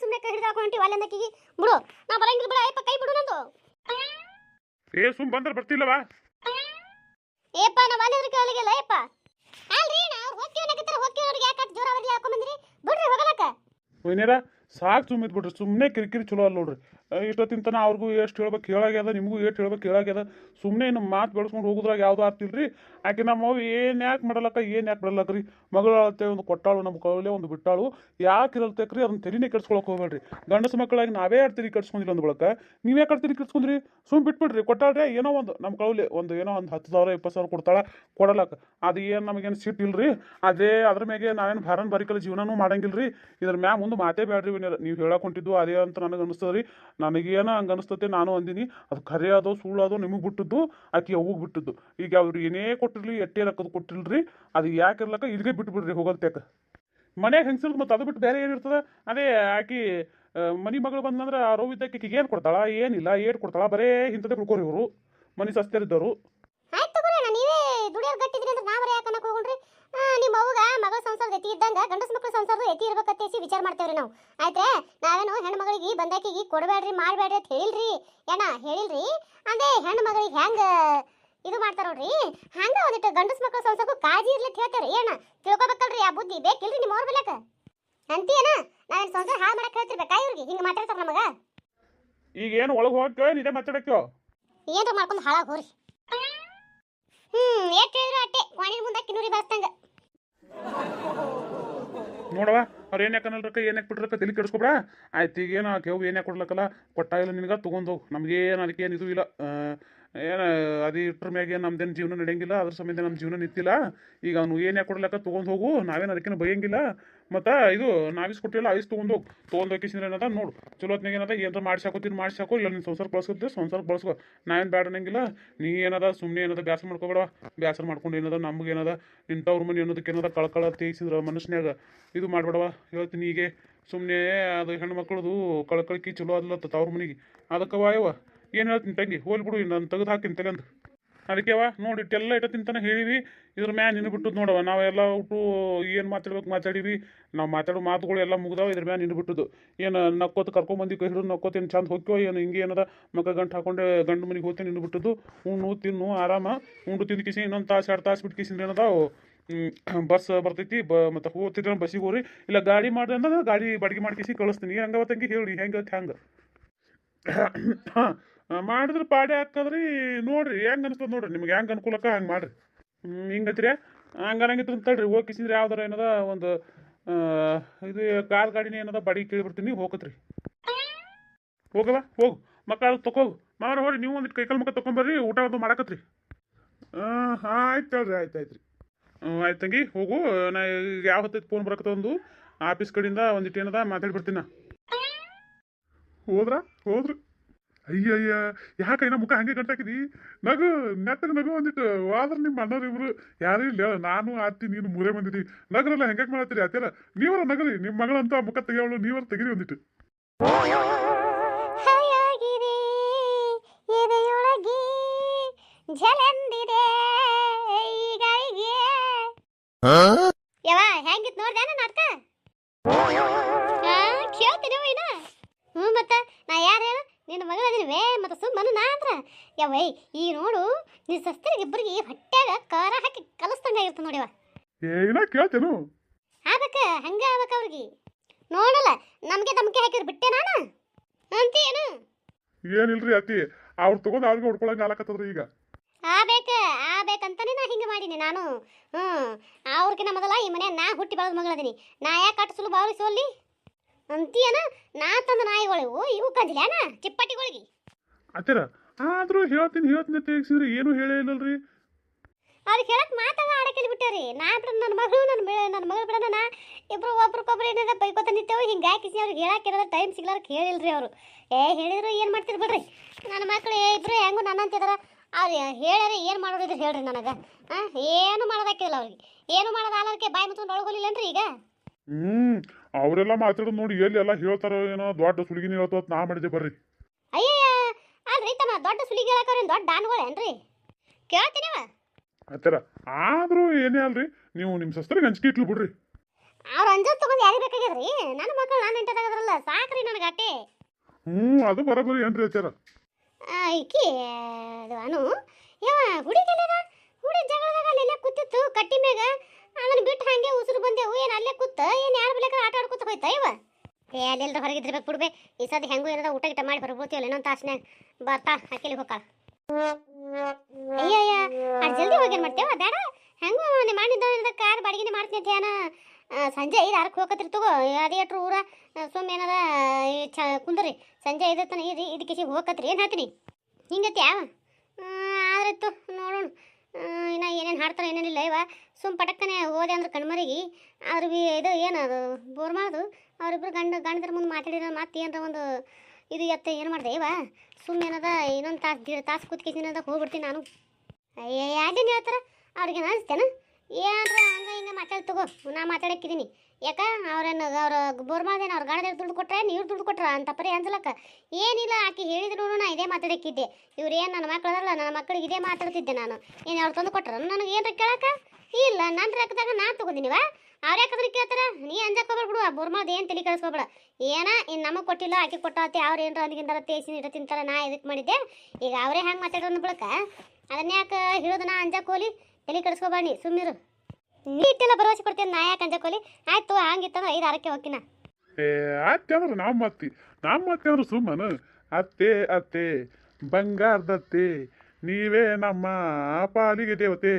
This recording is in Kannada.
ಸುಮ್ಮನೆ ಕೈ ಹಿಡಿದು ಹಾಕೊಂಡು ಹೊಂಟಿ ಅಲ್ಲಂದಕ್ಕಿಗೆ ಬಿಡು ನಾ ಬರಂಗಿಲ್ಲ ಬಿಡ ಅಯ್ಯಪ್ಪ ಕೈ ಬಿಡು ನಂದು. ಏ ಸುಮ್ ಬಂದ್ರೆ ಬರ್ತಿಲ್ಲವಾ? ಏಪ್ಪ ನಾ ವಾಲಿದ್ರ ಕೇಳಿಗೆಲ್ಲ ಅಯ್ಯಪ್ಪ ಅಲ್ರಿ ನಾ ಹೋಗ್ತೀವಿ ಅನ್ನಕತ್ತರ ಹೋಗ್ತೀವಿ ಅವ್ರಿಗೆ ಯಾಕೆ ಜೋರ ಅವರಿಗೆ ಹಾಕೊಂಡ್ ಬಂದ್ರಿ? ಬಿಡ್ರಿ ಹೋಗಲಕ್ಕ. ಏನಾರ ಸಾಕು ಸುಮ್ಮಿದ್ ಬಿಡ್ರಿ ಸುಮ್ಮನೆ ಕಿರಿಕಿರಿ ಚಲೋ ಅಲ್ಲ ನೋಡ್ರಿ. ಇಷ್ಟೊತ್ತಿನ ತನಕ ಅವ್ರಿಗೂ ಎಷ್ಟು ಹೇಳ್ಬೇಕು ಕೇಳಾಗ್ಯದ, ನಿಮಗೂ ಎಷ್ಟು ಹೇಳ್ಬೇಕು ಕೇಳಾಗ್ಯದ. ಸುಮ್ಮನೆ ಇನ್ನು ಮಾತು ಬೆಳೆಸ್ಕೊಂಡು ಹೋಗುದ್ರಾಗ ಯಾವ್ದು ರೀ ಆಕೆ ನಮ್ಮ ಏನು ಯಾಕೆ ಮಾಡಲಕ್ಕ, ಏನು ಯಾಕೆ ಬಿಡಲಕ್ಕ ರೀ? ಮಗಳು ಅಳತೆ ಒಂದು ಕೊಟ್ಟಾಳು, ನಮ್ಮ ಕೈಲೇ ಒಂದು ಬಿಟ್ಟಾಳು. ಯಾಕೆ ಇರಲ್ತಕ್ರಿ? ಅದನ್ನ ತೆರಿನೇ ಕೆಡ್ಸ್ಕೊಳಕ್ಕೆ ಹೋಗ್ಬೇಡ್ರಿ. ಗಂಡಸ ಮಕ್ಕಳಾಗಿ ನಾವೇ ಆಡ್ತೀರಿ ಕೆಡ್ಸ್ಕೊಂಡಿಲ್ಲ ಅಂದ ಬಳಕ, ನೀವೇ ಕಟ್ತೀರಿ ಕೆಡ್ಸ್ಕೊಂಡ್ರಿ ಸುಮ್ ಬಿಟ್ಬಿಡ್ರಿ, ಕೊಟ್ಟಾಳ್ರೆ ಏನೋ ಒಂದು, ನಮ್ಮ ಕವಲೆ ಒಂದು ಏನೋ ಒಂದು ಹತ್ತು ಸಾವಿರ, ಇಪ್ಪತ್ತು ಸಾವಿರ ಕೊಡ್ತಾಳ, ಕೊಡಲಕ್ಕ. ಅದು ಏನು ನಮಗೇನು ಸಿಟ್ಟು ಇಲ್ರಿ? ಅದೇ ಅದ್ರ ಮ್ಯಾಗೆ ನಾವೇನು ಭಾರನ್ ಬರಿಕಲ್ ಜೀವನನೂ ರೀ ಇದ್ರ ಮ್ಯಾಗ ಮುಂದೆ ಮಾತೇ ಬೇಡ್ರಿ ನೀವು ಹೇಳಕ್ಕೆ ಹೊಂಟಿದ್ದು ಅದೇ ಅಂತ ನನಗೆ ಅನಿಸ್ತದೆ ರೀ ನನಗೇನೋ ಹಂಗೆ ಅನಿಸ್ತತೆ, ನಾನು ಅಂದಿನಿ, ಅದು ಖರೆ ಅದೋ ಸುಳ್ಳು ನಿಮಗೆ ಬಿಟ್ಟಿದ್ದು ಆಕೆ ಅವ್ಗೆ ಬಿಟ್ಟಿದ್ದು. ಈಗ ಅವ್ರು ಏನೇ ಕೊಟ್ಟಿರಲಿ, ಎಟ್ಟೆ ರೊಕ್ಕದ ಕೊಟ್ಟಿಲ್ರಿ, ಅದು ಯಾಕೆ ಇರ್ಲಕ್ಕ ಇಲ್ಲಿಗೆ ಬಿಟ್ಬಿಡ್ರಿ ಹೋಗಲ್ತ್ಯಾಕ ಮನ್ಯಾಗ ಹೆಂಗಸರ್ದು ಮತ್ತು ಅದು ಬಿಟ್ಟು ಬೇರೆ ಏನಿರ್ತದೆ ಅದೇ ಆಕಿ ಮನಿ ಮಗಳು ಬಂದಂದ್ರೆ ಆ ಏನು ಕೊಡ್ತಾಳ? ಏನಿಲ್ಲ, ಏಟ್ ಕೊಡ್ತಾಳ, ಬರೇ ಇಂಥದ್ದೇ ಕುಡ್ಕೋರಿ ಇವರು. ಮನಿ ಸಸ್ತಿರಿದ್ದವರು ಆಯ್ತು ತಗೋರಿ ನೀವೇ ದುಡಿಯೋರು ಗಟ್ಟಿದ್ರಿ ಅಂದ್ರೆ ನಾವರೇ ಯಾಕೆ ಅನ್ನಕ್ ಹೋಗ್ರಿ ನಿಮ್ಮ ಅವ್ಗ ಮಗಳ ಸಂಸಾರದ ಎತ್ತಿ ಇದ್ದಂಗ ಗಂಡಸ ಮಕ್ಕಳ ಸಂಸಾರದ ಎತ್ತಿ ಇರ್ಬೇಕತ್ತೇಸಿ ವಿಚಾರ ಮಾಡ್ತೇವ್ರಿ ನಾವು. ಆಯ್ತ್ರೆ ನಾವೇನು ಹೆಣ್ಣು ಮಗಳಿಗೆ ಬಂದಾಕಿಗೆ ಕೊಡಬೇಡ್ರಿ ಮಾಡಬೇಡ್ರಿ ಅಂತ ಹೇಳಿಲ್ರಿ? ಏನ ಹೇಳಿಲ್ರಿ? ಅದೇ ಹೆಣ್ಣು ಮಗಳಿಗೆ ಹೆಂಗ ಇದು ಮಾಡ್ತಾರ ನೋಡ್ರಿ? ಹಂಗ ಒಂದಿಟ್ಟು ಗಂಡಸ ಮಕ್ಕಳ ಸಂಸಾರಕ್ಕೂ ಕಾಳಜಿ ಇರ್ಲಿ ಅಂತ ಹೇಳ್ತೇವ್ರಿ. ಏನ ತಿಳ್ಕೊಬೇಕಲ್ರಿ? ಆ ಬುದ್ಧಿ ಬೇಕಿಲ್ರಿ ನಿಮ್ಮ ಅವ್ರ ಬೆಲಕ ಅಂತೀಯನ? ನಾವೇನು ಸಂಸಾರ ಹಾಳು ಮಾಡಕ್ಕೆ ಹೇಳ್ತಿರ್ಬೇಕಾ ಇವ್ರಿಗೆ? ಹಿಂಗೆ ಮಾತಾಡ್ತಾರ ನಮಗ ಈಗ ಏನು ಒಳಗೆ ಹೋಗ್ತೇವೆ ನಿಜ ಮಾತಾಡಕ್ಕೋ ಏನ್ರ ಮಾಡ್ಕೊಂಡು ಹಾಳಾಗಿ ಹೋರಿ ಹ್ಮ್ ಏಟ್ ಹೇಳಿದ್ರು ಅಟ್ಟೆ ವಾಣಿನ ಮುಂದೆ ಕಿನ್ನೂರಿ ನೋಡವ ಅವ್ರು ಏನು ಯಾಕನಲ್ ರೊಕ್ಕ, ಏನು ಯಾಕೆ ಬಿಟ್ರಕ್ಕ, ತಲೆ ಕೆಡಿಸ್ಕೊಬೇಡ. ಆಯ್ತು ಈಗ ಏನು ಕೇವು ಏನು ಯಾಕೆ ಕೊಡ್ಲಕ್ಕಲ್ಲ ಕೊಟ್ಟಾಗಿಲ್ಲ ನಿನಗೆ, ತೊಗೊಂಡು ಹೋಗು. ನಮಗೇನು ಅದಕ್ಕೆ ಏನು ಇದು ಇಲ್ಲ. ಏನು, ಅದು ಇಟ್ರ ಮ್ಯಾಗೆ ನಮ್ದೇನು ಜೀವನ ನಡೆಯಂಗಿಲ್ಲ, ಅದ್ರ ಸಂಬಂಧ ನಮ್ಮ ಜೀವನ ನಿಂತಿಲ್ಲ. ಈಗ ಅವ್ನು ಏನು ಕೊಡ್ಲಕ್ಕ ತೊಗೊಂಡು ಹೋಗು, ನಾವೇನು ಅದಕ್ಕೇನು ಬೈಯಂಗಿಲ್ಲ ಮತ್ತು ಇದು ನಾವಿಸ್ ಕೊಟ್ಟಿಲ್ಲ ಐಸ್ ತೊಗೊಂಡು ಹೋಗಿ. ತೊಗೊಂಡು ಹೋಗಿಸಿದ್ರೆ ಏನದ, ನೋಡು. ಚಲೋ ಹೊತ್ನಾಗ ಏನದ ಏನಾರ ಮಾಡ್ಸಾಕೋತೀನಿ ಮಾಡ್ಸಾಕೋ ಇಲ್ಲ ನಿನ್ನ ಸಂಸಾರ ಬಳಸ್ಕೊತೀವಿ ಸಂಸಾರ ಬಳಸ್ಕೊ ನಾವೇನು ಬೇಡ ಅನ್ನಂಗಿಲ್ಲ. ನೀ ಏನದ ಸುಮ್ಮನೆ ಏನದ, ಬ್ಯಾಸರ ಮಾಡ್ಕೊಬೇಡ. ಬ್ಯಾಸರ ಮಾಡ್ಕೊಂಡು ಏನದ, ನಮ್ಗೆ ಏನದ, ನಿಂತವ್ರ ಮನೆ ಅನ್ನೋದಕ್ಕೆ ಏನದ, ಕಳ್ಕಳ ತೇಗಿಸಿದ್ರ ಮನುಷ್ಯನಾಗ ಇದು ಮಾಡ್ಬೇಡವ? ಹೇಳ್ತೀನಿ ಹೀಗೆ. ಸುಮ್ಮನೆ ಅದು ಹೆಣ್ಮಕ್ಳದು ಕಳ್ಕಳಿಕೆ ಚಲೋ ಅದ್ಲತ್ತ ತವ್ರ ಮನೆಗೆ. ಅದಕ್ಕೆ ವಾಯವ ಏನು ಹೇಳ್ತೀನಿ ತಂಗಿ? ಹೋಲ್ ಬಿಡು ನಾನು ತೆಗೆದು ಹಾಕಿನ ಅದಕ್ಕೆ ಅದಕ್ಕೆವ ನೋಡಿ ಇಟ್ಟೆಲ್ಲ ಇಟ್ಟ ತಿಂತಾನೆ ಹೇಳಿವಿ ಇದ್ರ ಮ್ಯಾನ್ ನಿನ್ನ ಬಿಟ್ಟದ್ ನೋಡವ ನಾವೆಲ್ಲ ಒಟ್ಟು ಏನು ಮಾತಾಡ್ಬೇಕು ಮಾತಾಡೀವಿ ನಾವು ಮಾತಾಡೋ ಮಾತುಗಳು ಎಲ್ಲ ಮುಗ್ದಾವ, ಇದ್ರ ಮ್ಯಾನ್ ನಿನ್ನ ಬಿಟ್ಟದು ಏನು ನಕ್ಕೋತ ಕರ್ಕೊಂಬಂದು ಕೈ ಹಿಡಿದು ನಕ್ಕೋತ ಏನು ಚಂದ ಹೋಕ್ಯೋ, ಏನು ಹಿಂಗೆ ಏನದ ಮಕ್ಕ ಗಂಟು ಹಾಕೊಂಡೆ ಗಂಡು ಮನೆಗೆ ಹೋಗ್ತೀನಿ ನಿನ್ನ ಬಿಟ್ಟದ್ದು. ಉಣ್ಣು, ತಿನ್ನು, ಆರಾಮ. ಉಂಡು ತಿಂದು ಕಿಸಿ, ಇನ್ನೊಂದು ತಾಸು, ಎರಡು ತಾಸು ಬಿಟ್ಟು ಕಿಸಿಂದ ಏನದ ಬಸ್ ಬರ್ತೈತಿ, ಬ, ಮತ್ತು ಹೋಗ್ತಿದ್ರೆ ಬಸ್ಸಿಗೆ ಹೋಗ್ರಿ. ಇಲ್ಲ ಗಾಡಿ ಮಾಡ್ರಿ ಅಂದ್ರೆ ಗಾಡಿ ಬಾಡಿಗೆ ಮಾಡಿ ಕಿಸಿ ಕಳಿಸ್ತೀನಿ. ಹಂಗವ ತಂಗಿ, ಹೇಳಿ, ಹೆಂಗೆ ಹಂಗೆ ಹಾಂ ಮಾಡಿದ್ರೆ ಪಾಡೆ ಹಾಕದ್ರಿ, ನೋಡ್ರಿ, ಹೆಂಗೆ ಅನಿಸ್ತದ ನೋಡ್ರಿ, ನಿಮ್ಗೆ ಹೆಂಗೆ ಅನುಕೂಲಕ್ಕ ಹಂಗೆ ಮಾಡ್ರಿ. ಹಿಂಗತ್ರಿ. ಹಿಂಗೆ ಅನ್ನಂಗಿತ್ತು ಅಂತ ತಡ್ರಿ ಹೋಗಿ ಕಿಸಿದ್ರೆ ಯಾವ್ದಾರ ಏನದ ಒಂದು ಇದು ಕಾರ್ ಗಾಡಿನ ಏನದ ಬಾಡಿಗೆ ಕೇಳಿಬಿಡ್ತೀನಿ ಹೋಗತ್ರಿ. ಹೋಗಲ್ಲ? ಹೋಗು. ಮಕ್ಕಳು ತಕೋಗು ಮಾವ್ರ ಹೋರಿ ನೀವು ಒಂದಿಟ್ಟು ಕೈಕಾಲು ಮುಖ ತೊಗೊಂಬರ್ರಿ ಊಟ ಅದು ಮಾಡಕತ್ರಿ. ಹಾಂ, ಆಯ್ತು ಹೇಳ್ರಿ, ಆಯ್ತು ಆಯ್ತು ರೀ. ಆಯ್ತು ತಂಗಿ, ಹೋಗು. ನಾ ಯಾವ ಹೊತ್ತೈತೆ ಫೋನ್ ಬರಕತ್ತ ಒಂದು ಆಫೀಸ್ ಕಡೆಯಿಂದ ಒಂದಿಟ್ಟು ಏನದ ಮಾತಾಡ್ಬಿಡ್ತೀನಿ. ನಾ ಹೋದ್ರ? ಹೋದ್ರು. ಅಯ್ಯ ಯಾಕ ಯಾಕೆ ಇನ್ನ ಮುಖ ಹಂಗೆ ಕಟ್ಟಾಕಿದಿ ನಗು ನೆತ್ತಗೆ ನಗು ಒಂದಿಟ್ಟು ಆದ್ರೆ ನಿಮ್ಮ ಅಣ್ಣವ್ರು ಇಬ್ರು ಯಾರು ಇಲ್ಲ? ಹೇಳು. ನಾನು ಆತಿ ನೀನು ಮೂರೇ ಬಂದಿದ್ದಿ ನಗರಲ್ಲ ಹೆಂಗೆ ಮಾಡತ್ತೀರಿ? ಆತರ ನೀವರ ನಗರಿ ನಿಮ್ಮ ಮಗಳಂತ ಮುಖ ತೆಗಿಯವಳು ನೀವರ ತೆಗಿರಿ ಒಂದಿಟ್ಟು ಯವ್ವ ಹೆಂಗಿತ್ ನೋಡ್ದೆ ನಾಟಕ ಕೇಳ್ತೀನಿ ಹ್ಞೂ ಮತ್ತ? ನಿನ್ನ ಮಗಳ ಅದಿಲ್ವೇ ಮತ್ತೆ ಸುಮ್ಮನೆ ನಾ ಅಂದ್ರ. ಯವೈ ಈ ನೋಡು ನಿನ್ನ ಸಸ್ತರಿಗೆ ಇಬ್ಬರಿಗೆ ಹೊಟ್ಯಾಗ ಖಾರ ಹಾಕಿ ಕಲಿಸ್ದಂಗಾಗಿರ್ತ ನೋಡಿವ ಏನ ಕೇಳ್ತೇನು? ಆಗ್ಬೇಕ ಹಂಗ ಆಗ್ಬೇಕು ಅವ್ರಿಗೆ. ನೋಡಲ್ಲ ನಮಗೆ ದಮ್ಕೆ ಹಾಕಿದ್ರು ಬಿಟ್ಟೆ ನಾನು? ಅಂತೀಯೇನು ಏನಿಲ್ರಿ ಅತಿ ಅವ್ರು ತಗೊಂಡು ಅವ್ರಿಗೆ ಹೊಡ್ಕೊಳಂಗ ಆಲಕತ್ತದ್ರಿ ಈಗ. ಆಬೇಕ ಆಬೇಕಂತಾನೆ ನಾ ಹಿಂಗೆ ಮಾಡೀನಿ ನಾನು. ಹ್ಞೂ ಅವ್ರಿಗಿನ ಮೊದಲ ಈ ಮನೆ ನಾ ಹುಟ್ಟಿ ಬೆಳೆದ ಮಗಳದೀನಿ. ನಾ ಯಾಕೆ ಕಟ್ಟಿಸಲು ಸುಲಭ ಭಾವಿಸೋಲ್ಲಿ ಅಂತೀಯನ? ನಾ ತಂದ ನಾಯಿಗಳಿವು ಇವು ಕಂದಿಲ್ಯಾನ ಚಿಪ್ಪಟ್ಟಿಗಳಿಗೆ ಆತರ ಆದ್ರೂ ಹೇಳ್ತೀನಿ ಹೇಳ್ತೀನಿ ಅಂತ ತೆಗಿಸಿದ್ರಿ ಏನು ಹೇಳೇ ಇಲ್ಲಲ್ರಿ. ಅವ್ರಿಗೆ ಹೇಳಕ್ ಮಾತಾಡ ಆಡಕ್ಕೆ ಬಿಟ್ಟೇವ್ರಿ. ನಾ ಬಿಡ ನನ್ನ ಮಗಳು ನನ್ನ ಬೆಳೆ ನನ್ನ ಮಗಳು ಬಿಡ ನಾ ಇಬ್ರು ಒಬ್ರಿಗೊಬ್ರು ಏನಿದೆ ಬೈಕೋತ ನಿಂತೇವೆ ಹಾಕಿಸಿ ಅವ್ರಿಗೆ ಹೇಳಕ್ಕೆ ಟೈಮ್ ಸಿಗ್ಲಾರ ಹೇಳಿಲ್ರಿ ಅವರು. ಏ ಹೇಳಿದ್ರು ಏನು ಮಾಡ್ತೀರಿ ಬಿಡ್ರಿ? ನನ್ನ ಮಕ್ಕಳು ಇಬ್ರು ಹೆಂಗು ನನ್ನ ಅಂತಿದಾರ ಅವ್ರು ಹೇಳ್ಯಾರ ಏನು ಮಾಡೋದಿದ್ರು ಹೇಳ್ರಿ ನನಗೆ. ಹಾಂ ಏನು ಮಾಡೋದಾಕಿಲ್ಲ ಅವ್ರಿಗೆ. ಏನು ಮಾಡೋದು ಆಲೋದಕ್ಕೆ ಬಾಯಿ ಮುಚ್ಕೊಂಡು ಒಳಗೋಲಿಲ್ಲನ್ರಿ ಈಗ? ಹ್ಮ್ ಅವರೆಲ್ಲ ಮಾತಾಡೋದು ನೋಡಿ ಎಲ್ಲಿ ಎಲ್ಲ ಹೇಳ್ತಾರೋ ಏನೋ ದೊಡ್ಡ ಸುಲಿಗಿನ ಹೇಳ್ತೋ ನಾ ಮಾಡಿದೆ ಬರ್ರಿ. ಅಯ್ಯಯ್ಯ ಅಲ್ರಿ ತಮ್ಮ ದೊಡ್ಡ ಸುಲಿಗೆ ಹೇಳಕ್ಕವ್ರೇನು ದೊಡ್ಡ ಡಾನ್ಗಳೇನ್ರಿ ಕೇಳ್ತೀನಿವ ಆತರ ಆದ್ರೂ ಏನೇ ಅಲ್ರಿ ನೀವು ನಿಮ್ಮ ಸಸ್ತರಿಗೆ ಹಂಚಿಕೆ ಇಟ್ಲು ಬಿಡ್ರಿ. ಅವ್ರ ಅಂಜಲ್ ತಗೊಂಡು ಯಾರಿಗೆ ಬೇಕಾಗ್ಯದ್ರಿ? ನನ್ನ ಮಕ್ಕಳು ನಾನು ಇಂಟದಾಗದ್ರಲ್ಲ ಸಾಕ್ರಿ ನನಗೆ ಅಟ್ಟೆ. ಹ್ಞೂ ಅದು ಬರಬರಿ ಏನ್ರಿ ಅಚ್ಚಾರ ಆ, ಈಕಿ ಅದು ಅನು ಯಾವ ಹುಡುಗಿ ಜಗಳದಾಗ ಅಲ್ಲೆಲ್ಲ ಕೂತಿತ್ತು ಕಟ್ಟಿ ಮ್ಯಾಗ. ಅದನ್ನ ಬಿಟ್ಟು ಹಂಗೆ ಉಸಿರು ಬಂದೆವು ಏನು ಅಲ್ಲೇ ಕೂತ, ಏನು ಯಾರು ಬೇಕಾದ್ರೆ ಆಟ ಆಡ್ಕೊತ ಹೋಯ್ತಾ ಇವ? ಏ ಅಲ್ಲೆಲ್ಲ ಹೊರಗಿದ್ರಬೇಕು ಬಿಡ್ಬೆ, ಈ ಸದ ಹೆಂಗೂ ಏನದ ಊಟ ಗಿಟ ಮಾಡಿ ಹೊರಬೋತೀವಲ್ಲ ಇನ್ನೊಂದು ತಾಸ್ನ್ಯಾಗ ಬರ್ತಾ ಹಾಕಿಲಿ ಹೋಗಾಳ ಅಯ್ಯಯ್ಯ, ಅಷ್ಟು ಜಲ್ದಿ ಹೋಗೇನು ಮಾಡ್ತೇವ ಬೇಡ, ಹೆಂಗೂ ನಿಮ್ಮ ಮಾಡಿದ್ದ ಕಾರ್ ಬಾಡಿಗೆನೆ ಮಾಡ್ತೀನಿ ಧ್ಯಾನ ಸಂಜೆ ಐದು ಆರಕ್ಕೆ ಹೋಗತ್ರಿ ತಗೋ ಅದೇ ಎಟ್ರು ಊರ ಸುಮ್ಮನೆ ಏನದ ಚ, ಕುಂದ್ರಿ, ಸಂಜೆ ಐದು ತನ ಇದು ಇದಕ್ಕೆ ಹೋಗತ್ರಿ ಏನು ಹೇಳ್ತೀನಿ? ಹಿಂಗತ್ಯಾ? ಆದ್ರಿತ್ತು ನೋಡೋಣ. ಇನ್ನು ಏನೇನು ಹಾಡ್ತಾರೆ ಏನೇನಿಲ್ಲ ಇವ, ಸುಮ್ ಪಟಕ್ಕನೆ ಹೋದೆ ಅಂದ್ರೆ ಕಣ್ಮರಿಗೆ. ಅದ್ರ ಬಿ ಇದು ಏನದು ಬೋರ್ ಮಾಡೋದು? ಅವರಿಬ್ರು ಗಂಡ, ಗಂಡದ್ರ ಮುಂದೆ ಮಾತಾಡಿರೋ ಮತ್ತೆ ಏನರ ಒಂದು ಇದು ಎತ್ತ ಏನು ಮಾಡಿದೆ ಇವ? ಸುಮ್ಮನೆ ಏನದ, ಇನ್ನೊಂದು ತಾಸು ದೀಡ್ ತಾಸು ಕೂತ್ಕೇಸಿನದ ಹೋಗ್ಬಿಡ್ತೀನಿ ನಾನು. ಅಯ್ಯ ಯಾದೇನು ಹೇಳ್ತಾರ? ಅವ್ರಿಗೆ ಅನಿಸ್ತೇನ? ಏನ್ರ ಹಂಗ ಹಿಂಗೆ ಮಾತಾಡಿ ತಗೋ, ನಾ ಮಾತಾಡಕ್ಕಿದ್ದೀನಿ ಯಾಕ? ಅವ್ರೇನು ಅವ್ರ ಬೋರ್ ಮಾಡ್ದೇನ ಅವ್ರ ಗಾಣದಾಗ ದುಡ್ಡು ಕೊಟ್ರೆ ನೀರು ದುಡ್ಡು ಕೊಟ್ರ ಅಂತ ಪರಿ ಅನ್ಸಲಕ್ಕ ಏನಿಲ್ಲ ಆಕಿ ಹೇಳಿದ್ರು ನಾ ಇದೇ ಮಾತಾಡಕ್ಕಿದ್ದೆ. ಇವ್ರು ಏನು ನನ್ನ ಮಕ್ಳು ನನ್ನ ಮಕ್ಕಳಿಗೆ ಇದೇ ಮಾತಾಡ್ತಿದ್ದೆ ನಾನು. ಏನು ಅವ್ರು ತಂದು ಕೊಟ್ರ? ನನಗೆ ಏನ್ರ ಕೇಳಕ್ಕ ಇಲ್ಲ ನನ್ನ ರೊಕ್ಕದಾಗ ನಾ ತಗೊಂದಿನಿವ ಅವ್ರು ಯಾಕಂದ್ರೆ ಕೇಳ್ತಾರ? ನೀ ಅಂಜಕ್ ಹೋಗ್ಬೇಡ ಬಿಡು ಮಾಡ್ದು ಏನು ತಲೆ ಕೆಡಿಸ್ಕೊಬೇಡ ಏನ ಇನ್ನು ನಮಗೆ ಕೊಟ್ಟಿಲ್ಲ, ಆಕಿ ಕೊಟ್ಟಾತಿ, ಅವ್ರು ಏನ್ರ ಅಂದ್ಗಿಂತಾರ ತೇಸಿ ಇಡ ತಿಂತಾರ ನಾ ಇದಕ್ಕೆ ಮಾಡಿದ್ದೆ? ಈಗ ಅವರೇ ಹೆಂಗೆ ಮಾತಾಡೋದು ಬಿಳಕ ಅದನ್ನ ಯಾಕೆ ಹೇಳೋದು? ನಾ ಅಂಜಕ್ ಹೋಲಿ. ತಲೆ ಕೆಡಿಸ್ಕೋಬಾಣಿ ಸುಮ್ಮಿರು ನೀ ಇಟ್ಟೆಲ್ಲ ಭರವಸೆ ಕೊಡ್ತೇನೆ ನಾ ಯಾಕೆ ಅಂಜಕೋಲಿ ಆಯ್ತು ಹಂಗಿತ್ತಂದ್ರೆ ಐದು ಆರಕ್ಕೆ ಹೋಗಿನ ಏ ಅತ್ತೆ ಅಂದ್ರೆ ನಾವು ಮತ್ತಿ ನಮ್ಮ ಮತ್ತೆ ಅಂದ್ರೆ ಸುಮ್ಮನ. ಅತ್ತೆ ಅತ್ತೆ, ಬಂಗಾರದತ್ತೆ, ನೀವೇ ನಮ್ಮ ಪಾಲಿಗೆ ದೇವತೆ.